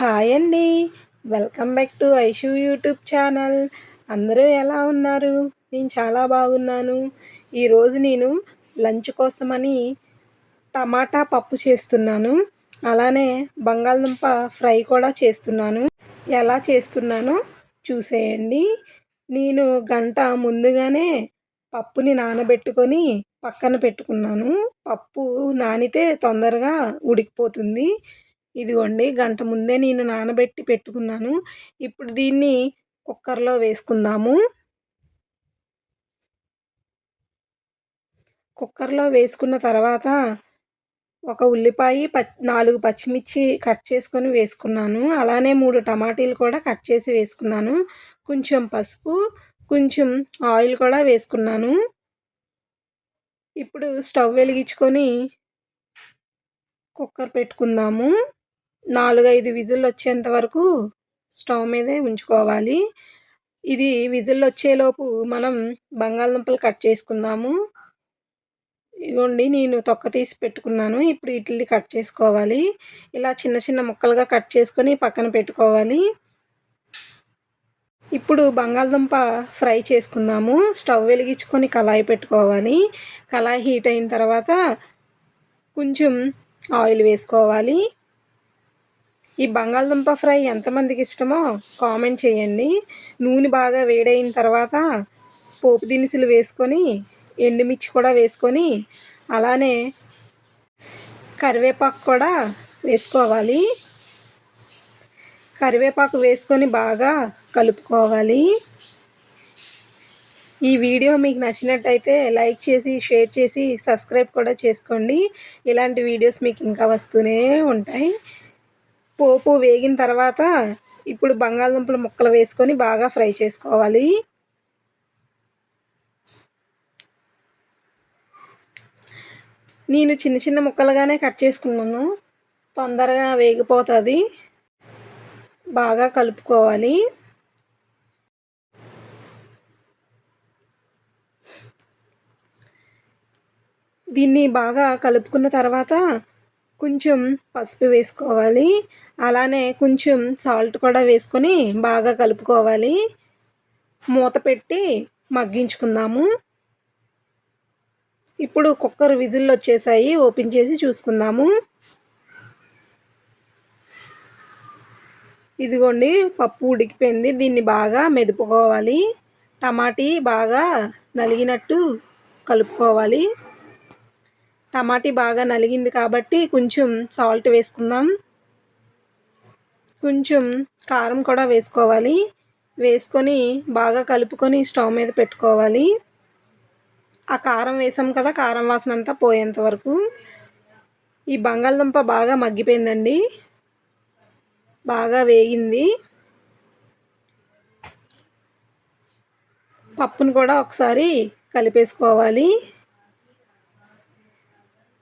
Hi అండి. Welcome back to Aishu YouTube channel. అందరూ ఎలా ఉన్నారు? నేను చాలా బాగున్నాను. ఈరోజు నేను లంచ్ కోసమని టమాటా పప్పు చేస్తున్నాను. అలానే బంగాళదుంప ఫ్రై కూడా చేస్తున్నాను. ఎలా చేస్తున్నానో చూసేయండి. నేను గంట ముందుగానే పప్పుని నానబెట్టుకొని పక్కన పెట్టుకున్నాను. పప్పు నానితే తొందరగా ఉడికిపోతుంది. ఇదిగోండి గంట ముందే నేను నానబెట్టి పెట్టుకున్నాను. ఇప్పుడు దీన్ని కుక్కర్లో వేసుకుందాము. కుక్కర్లో వేసుకున్న తర్వాత ఒక ఉల్లిపాయ ప నాలుగు పచ్చిమిర్చి కట్ చేసుకొని వేసుకున్నాను. అలానే మూడు టమాటీలు కూడా కట్ చేసి వేసుకున్నాను. కొంచెం పసుపు కొంచెం ఆయిల్ కూడా వేసుకున్నాను. ఇప్పుడు స్టవ్ వెలిగించుకొని కుక్కర్ పెట్టుకుందాము. నాలుగైదు విజిల్ వచ్చేంత వరకు స్టవ్ మీదే ఉంచుకోవాలి. ఇది విజిల్ వచ్చేలోపు మనం బంగాళదుంపలు కట్ చేసుకుందాము. ఇవ్వండి నేను తొక్క తీసి పెట్టుకున్నాను. ఇప్పుడు ఇడ్లీ కట్ చేసుకోవాలి. ఇలా చిన్న చిన్న ముక్కలుగా కట్ చేసుకొని పక్కన పెట్టుకోవాలి. ఇప్పుడు బంగాళదుంప ఫ్రై చేసుకుందాము. స్టవ్ వెలిగించుకొని కళాయి పెట్టుకోవాలి. కళాయి హీట్ అయిన తర్వాత కొంచెం ఆయిల్ వేసుకోవాలి. ఈ బంగాళదుంప ఫ్రై ఎంతమందికి ఇష్టమో కామెంట్ చేయండి. నూనె బాగా వేడైన తర్వాత పోపు దినుసులు వేసుకొని ఎండుమిర్చి కూడా వేసుకొని అలానే కరివేపాకు కూడా వేసుకోవాలి. కరివేపాకు వేసుకొని బాగా కలుపుకోవాలి. ఈ వీడియో మీకు నచ్చినట్టయితే లైక్ చేసి షేర్ చేసి సబ్స్క్రైబ్ కూడా చేసుకోండి. ఇలాంటి వీడియోస్ మీకు ఇంకా వస్తూనే ఉంటాయి. పోపు వేగిన తర్వాత ఇప్పుడు బంగాళదుంపల ముక్కలు వేసుకొని బాగా ఫ్రై చేసుకోవాలి. నేను చిన్న చిన్న ముక్కలుగానే కట్ చేసుకున్నాను. తొందరగా వేగిపోతుంది. బాగా కలుపుకోవాలి. దీన్ని బాగా కలుపుకున్న తర్వాత కొంచెం పసుపు వేసుకోవాలి. అలానే కొంచెం సాల్ట్ కూడా వేసుకొని బాగా కలుపుకోవాలి. మూత పెట్టి మగ్గించుకుందాము. ఇప్పుడు కుక్కర్ విజిల్ వచ్చేసాయి. ఓపెన్ చేసి చూసుకుందాము. ఇదిగోండి పప్పు ఉడికిపోయింది. దీన్ని బాగా మెదుపుకోవాలి. టమాటీ బాగా నలిగినట్టు కలుపుకోవాలి. టమాటీ బాగా నలిగింది కాబట్టి కొంచెం సాల్ట్ వేసుకుందాం. కొంచెం కారం కూడా వేసుకోవాలి. వేసుకొని బాగా కలుపుకొని స్టవ్ మీద పెట్టుకోవాలి. ఆ కారం వేసాం కదా కారం వాసన అంతా పోయేంత వరకు. ఈ బంగాళదుంప బాగా మగ్గిపోయిందండి. బాగా వేగింది. పప్పును కూడా ఒకసారి కలిపేసుకోవాలి.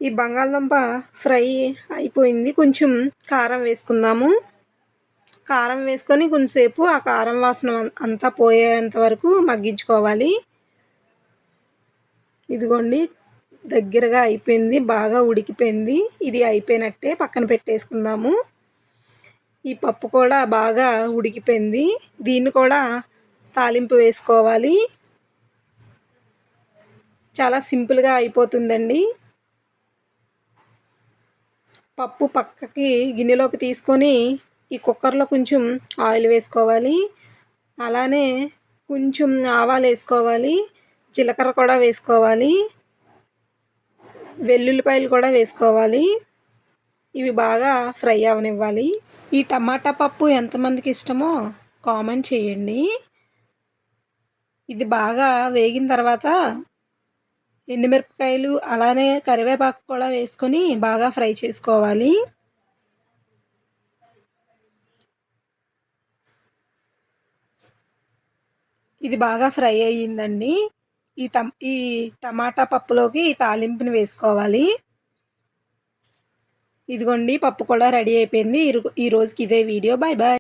ఈ బంగాళదుంప ఫ్రై అయిపోయింది. కొంచెం కారం వేసుకుందాము. కారం వేసుకొని కొంచెంసేపు ఆ కారం వాసన అంతా పోయేంత వరకు మగ్గించుకోవాలి. ఇదిగోండి దగ్గరగా అయిపోయింది బాగా ఉడికిపోయింది. ఇది అయిపోయినట్టే పక్కన పెట్టేసుకుందాము. ఈ పప్పు కూడా బాగా ఉడికిపోయింది. దీన్ని కూడా తాలింపు వేసుకోవాలి. చాలా సింపుల్గా అయిపోతుందండి. పప్పు పక్కకి గిన్నెలోకి తీసుకొని ఈ కుక్కర్లో కొంచెం ఆయిల్ వేసుకోవాలి. అలానే కొంచెం ఆవాలు వేసుకోవాలి. జీలకర్ర కూడా వేసుకోవాలి. వెల్లుల్లిపాయలు కూడా వేసుకోవాలి. ఇవి బాగా ఫ్రై అవనివ్వాలి. ఈ టమాటా పప్పు ఎంతమందికి ఇష్టమో కామెంట్ చేయండి. ఇది బాగా వేగిన తర్వాత ఎండుమిరపకాయలు అలానే కరివేపాకు కూడా వేసుకొని బాగా ఫ్రై చేసుకోవాలి. ఇది బాగా ఫ్రై అయ్యిందండి. ఈ టమ్ ఈ టమాటా పప్పులోకి తాలింపుని వేసుకోవాలి. ఇదిగోండి పప్పు కూడా రెడీ అయిపోయింది. ఈ రోజుకి ఇదే వీడియో. Bye bye